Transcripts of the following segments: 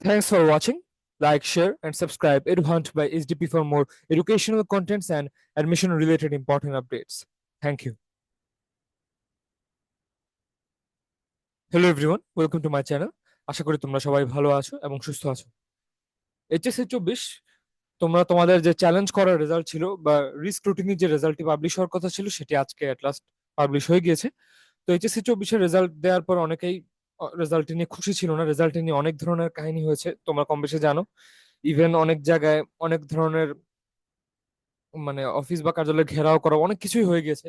Thanks for watching. Like, share, and subscribe EduHunt by SDP for more educational contents and admission related important updates. Thank you. Hello everyone welcome to my channel আশা করি তোমরা সবাই ভালো আছো এবং সুস্থ আছো HSC চব্বিশ তোমরা তোমাদের যে চ্যালেঞ্জ করার রেজাল্ট ছিল বা রিস্ক্রুটিনি যে রেজাল্টটি পাবলিশ হওয়ার কথা ছিল সেটি আজকে অ্যাট লাস্ট পাবলিশ হয়ে গিয়েছে তো এইচএসসি চব্বিশের রেজাল্ট দেওয়ার পর অনেকেই রেজাল্টটি নিয়ে খুশি ছিল না। রেজাল্ট নিয়ে অনেক ধরনের কাহিনী হয়েছে, তোমরা কম বেশি জানো। ইভেন অনেক জায়গায় অনেক ধরনের মানে অফিস বা কার্যালয় ঘেরাও করা অনেক কিছুই হয়ে গেছে।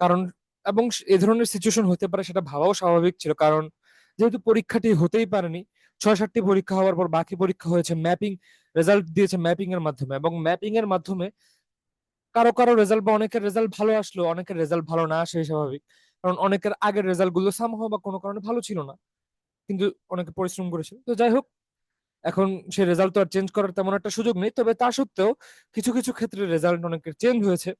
কারণ, এবং এ ধরনের সিচুয়েশন হতে পারে সেটা ভাবাও স্বাভাবিক ছিল। কারণ, যেহেতু পরীক্ষাটি হতেই পারেনি ছয় সাতটি পরীক্ষা হওয়ার পর বাকি পরীক্ষা হয়েছে ম্যাপিং রেজাল্ট দিয়েছে ম্যাপিং এর মাধ্যমে। এবং ম্যাপিং এর মাধ্যমে কারও কারও রেজাল্ট বা অনেকের রেজাল্ট ভালো আসলো, অনেকের রেজাল্ট ভালো না আসে স্বাভাবিক। কারণ অনেকের আগের রেজাল্টগুলো সামহাও বা কোনো কারণে ভালো ছিল না। কিন্তু অনেকে পরিশ্রম করেছিল। তো যাই হোক, এখন সে রেজাল্ট তো আর চেঞ্জ করার তেমন একটা সুযোগ নেই। তবে তা সত্ত্বেও কিছু কিছু ক্ষেত্রে রেজাল্ট অনেকের চেঞ্জ হয়েছে।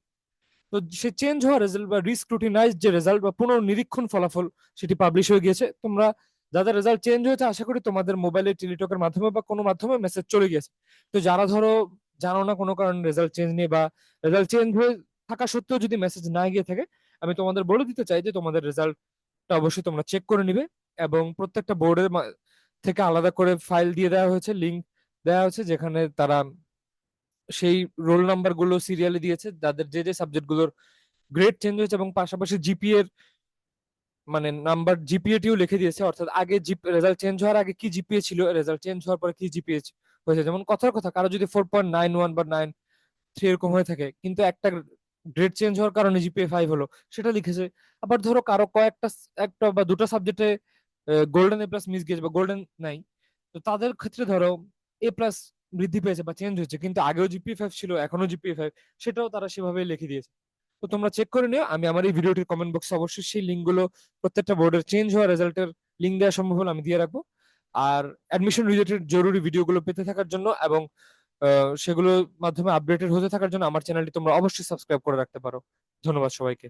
তো সে চেঞ্জ হওয়া রেজাল্ট বা রিস্ক্রুটিনাইজ যে রেজাল্ট বা পুনর্নিরীক্ষণ ফলাফল সেটি পাবলিশ হয়ে গিয়েছে। তোমরা যাদের রেজাল্ট চেঞ্জ হয়েছে, আশা করি তোমাদের মোবাইলে টেলিটকের মাধ্যমে বা কোনো মাধ্যমে মেসেজ চলে গিয়েছে। তো যারা ধরো জানো না কোনো কারণে রেজাল্ট চেঞ্জ নিয়ে বা রেজাল্ট চেঞ্জ হয়ে থাকা সত্ত্বেও যদি মেসেজ না গিয়ে থাকে আমি তোমাদের বলে দিতে চাই যে তোমাদের রেজাল্টটা অবশ্যই তোমরা চেক করে নিবে এবং প্রত্যেকটা বোর্ডের থেকে আলাদা করে ফাইল দিয়ে দেওয়া হয়েছে লিঙ্ক দেওয়া হয়েছে, যেখানে তারা সেই রোল নাম্বারগুলো সিরিয়ালে দিয়েছে, যাদের যে যে সাবজেক্টগুলোর গ্রেড চেঞ্জ হয়েছে এবং পাশাপাশি জিপিএ এর মানে নাম্বার জিপিএ টিও লিখে দিয়েছে, অর্থাৎ আগে রেজাল্ট চেঞ্জ হওয়ার আগে কি জিপিএ ছিল রেজাল্ট চেঞ্জ হওয়ার পরে কি জিপিএ হয়েছে। যেমন কথার কথা, কারও যদি ফোর পয়েন্ট নাইন ওয়ান বা নাইন থ্রি এরকম হয়ে থাকে, কিন্তু একটা গ্রেড চেঞ্জ হওয়ার কারণে জিপিএ ফাইভ হলো, সেটা লিখেছে। আবার ধরো কারও কয়েকটা একটা বা দুটো সাবজেক্টে গোল্ডেন এ প্লাস মিস গিয়েছে বা গোল্ডেন নাই, তো তাদের ক্ষেত্রে ধরো এ প্লাস বৃদ্ধি পেয়েছে বা চেঞ্জ হয়েছে, কিন্তু আগেও জিপি ফাইভ ছিল এখনও জিপি ফাইভ সেটাও তারা সেভাবে লিখে দিয়েছে। তো তোমরা চেক করে নিও, আমি আমার এই ভিডিওটির কমেন্ট বক্সে অবশ্যই সেই লিঙ্কগুলো প্রত্যেকটা বোর্ডের চেঞ্জ হওয়া রেজাল্টের লিঙ্ক দেওয়া সম্ভব হলে আমি দিয়ে রাখব। আর অ্যাডমিশন রিলেটেড জরুরি ভিডিওগুলো পেতে থাকার জন্য এবং সেগুলোর মাধ্যমে আপডেটেড হতে থাকার জন্য আমার চ্যানেলটি তোমরা অবশ্যই সাবস্ক্রাইব করে রাখতে পারো। ধন্যবাদ সবাইকে।